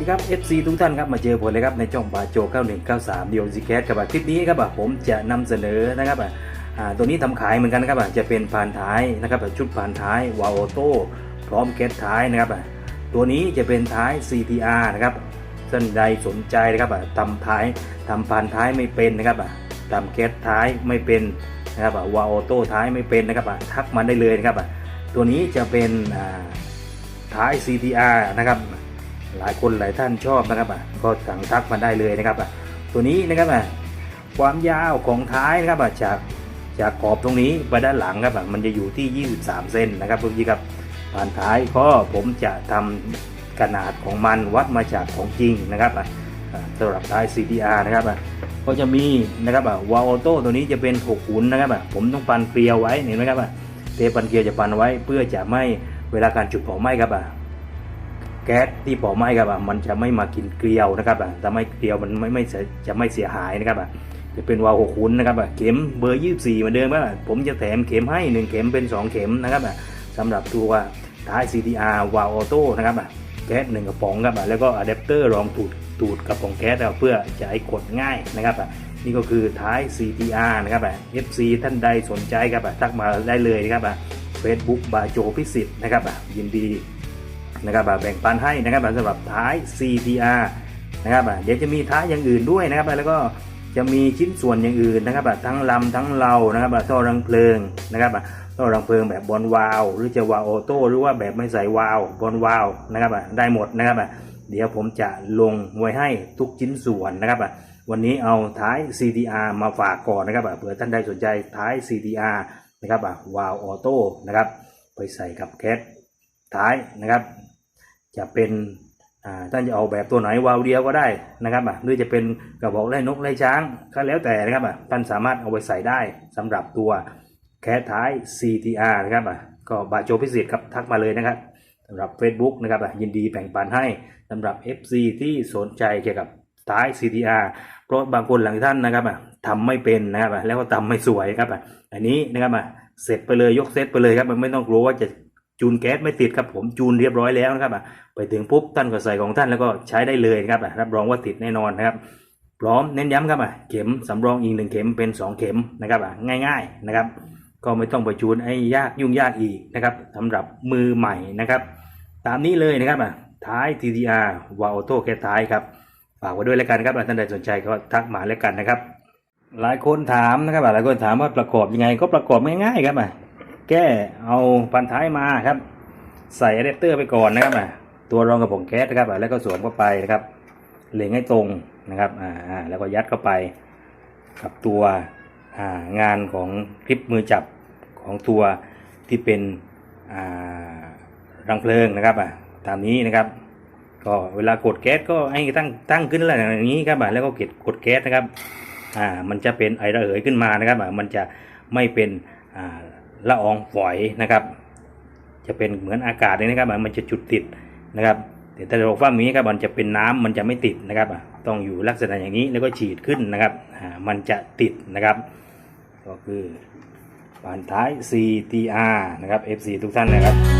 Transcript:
สวัสดีครับ FC ทุกท่านครับมาเจอผมเลยครับในช่องบาโจ 9193เดียวซีแคสครับอะคลิปนี้ครับผมจะนำเสนอนะครับอ่าตัวนี้ทำขายเหมือนกันนะครับจะเป็นพานท้ายนะครับชุดพานท้ายวาโอโต้พร้อมแก๊สท้ายนะครับอะตัวนี้จะเป็นท้าย CTR นะครับท่านใดสนใจนะครับทำท้ายทำพานท้ายไม่เป็นนะครับทำแก๊สท้ายไม่เป็นนะครับวาโอโต้ท้ายไม่เป็นนะครับทักมาได้เลยนะครับตัวนี้จะเป็นอ่าท้าย CTR นะครับ หลายคนหลายท่านชอบนะครับอะก็สั่งทักมาได้เลยนะครับอะตัวนี้นะครับอะความยาวของท้ายนะครับอะจากจากขอบตรงนี้ไปด้านหลังครับอะมันจะอยู่ที่ 23 เซนนะครับทุกทีครับผ่านท้ายก็ผมจะทำขนาดของมันวัดมาจากของจริงนะครับอะสำหรับท้าย CTR นะครับอะก็จะมีนะครับอะวาลโอโต้ตัวนี้จะเป็น6ขุนนะครับอะผมต้องปันเกลียวไว้เห็นไหมครับอะเทปันเกลียวจะปันไว้เพื่อจะไม่เวลาการจุดเผาไหม้ครับอะ แก๊สที่เผาไหม้ครับอะมันจะไม่มากินเกลียวนะครับอะทำให้เกลียวมันไม่ไม่จะไม่เสียหายนะครับอะจะเป็นวาล์วหกขุนนะครับอะเข็มเบอร์ยี่สี่เหมือนเดิมครับผมจะแถมเข็มให้หนึ่งเข็มเป็นสองเข็มนะครับอะสำหรับตัวท้าย CTR วาล์วออโต้นะครับอะแก๊สหนึ่งกระป๋องครับอะแล้วก็อะแดปเตอร์รองตูดตูดกระป๋องแก๊สอะเพื่อจะให้กดง่ายนะครับอะนี่ก็คือท้าย CTR นะครับอะ FC ท่านใดสนใจครับอะทักมาได้เลยนะครับอะ Facebook บาโจพิสิทธ์นะครับอะยินดี นะครับแบ่งปันให้นะครับสำหรับท้าย CTR นะครับอะเดี๋ยวจะมีท้ายอย่างอื่นด้วยนะครับอะแล้วก็จะมีชิ้นส่วนอย่างอื่นนะครับอะทั้งลำทั้งเรานะครับอะท่อรังเพลิงนะครับอะท่อรังเพลิงแบบบอลวาลหรือจะวาลออโต้หรือว่าแบบไม่ใส่วาลบอลวาลนะครับอะได้หมดนะครับอะเดี๋ยวผมจะลงไว้ให้ทุกชิ้นส่วนนะครับอะวันนี้เอาท้าย CTR มาฝากก่อนนะครับอะเผื่อท่านใดสนใจท้าย CTR นะครับอะวาลออโต้นะครับไปใส่กับแคทท้ายนะครับ จะเป็นท่านจะเอาแบบตัวไหนวาวเดียวก็ได้นะครับอะหรือจะเป็นกระบอกไล่นกไล่ช้างก็แล้วแต่นะครับอะท่านสามารถเอาไปใส่ได้สำหรับตัวแคสท้าย CTR นะครับอะก็บาโจพิเศษครับทักมาเลยนะครับสำหรับ Facebook นะครับอะยินดีแบ่งปันให้สำหรับ FC ที่สนใจเกี่ยวกับท้าย CTR เพราะบางคนหลังท่านนะครับอะทำไม่เป็นนะครับอะแล้วก็ทำไม่สวยครับอะอันนี้นะครับอะเสร็จไปเลยยกเซตไปเลยครับมันไม่ต้องกลัวว่าจะ จูนแก๊สไม่ติดครับผมจูนเรียบร้อยแล้วนะครับอะไปถึงปุ๊บท่านก็ใส่ของท่านแล้วก็ใช้ได้เลยนะครับอะรับรองว่าติดแน่นอนนะครับ พร้อมเน้นย้ำครับอะเข็มสำรองอีกหนึ่งเข็มเป็นสองเข็มนะครับอะง่ายๆนะครับ ก็ไม่ต้องไปจูนให้ยากยุ่งยากอีกนะครับสำหรับมือใหม่นะครับ ตามนี้เลยนะครับอะท้าย TTR วาล์วออโต้แค่ท้ายครับฝากไว้ด้วยแล้วกันครับท่านใดสนใจก็ทักมาแล้วกันนะครับ หลายคนถามนะครับหลายคนถามว่าประกอบยังไงก็ประกอบง่ายๆครับอะ แก้เอาพันท้ายมาครับ ใส่อะแดปเตอร์ไปก่อนนะครับอะตัวรองกระป๋องแก๊สนะครับอะแล้วก็สวมเข้าไปนะครับเล็งให้ตรงนะครับอ่าแล้วก็ยัดเข้าไป กับตัวอ่างานของคลิปมือจับของตัวที่เป็นอ่ารังเพลิงนะครับอะตามนี้นะครับ ก็เวลากดแก๊สก็ให้ตั้งตั้งขึ้นอะไรอย่างนี้ครับอะแล้วก็กดกดแก๊สนะครับอ่ามันจะเป็นไอระเหยขึ้นมานะครับอะมันจะไม่เป็นอ่า ละอองฝอยนะครับ จะเป็นเหมือนอากาศเลยนะครับ มันจะจุดติดนะครับแต่ถ้าเราฟ้ามีครับมันจะเป็นน้ำมันจะไม่ติดนะครับ ต้องอยู่ลักษณะอย่างนี้แล้วก็ฉีดขึ้นนะครับมันจะติดนะครับ ก็คือผ่านท้าย CTR นะครับ FC ทุกท่านนะครับ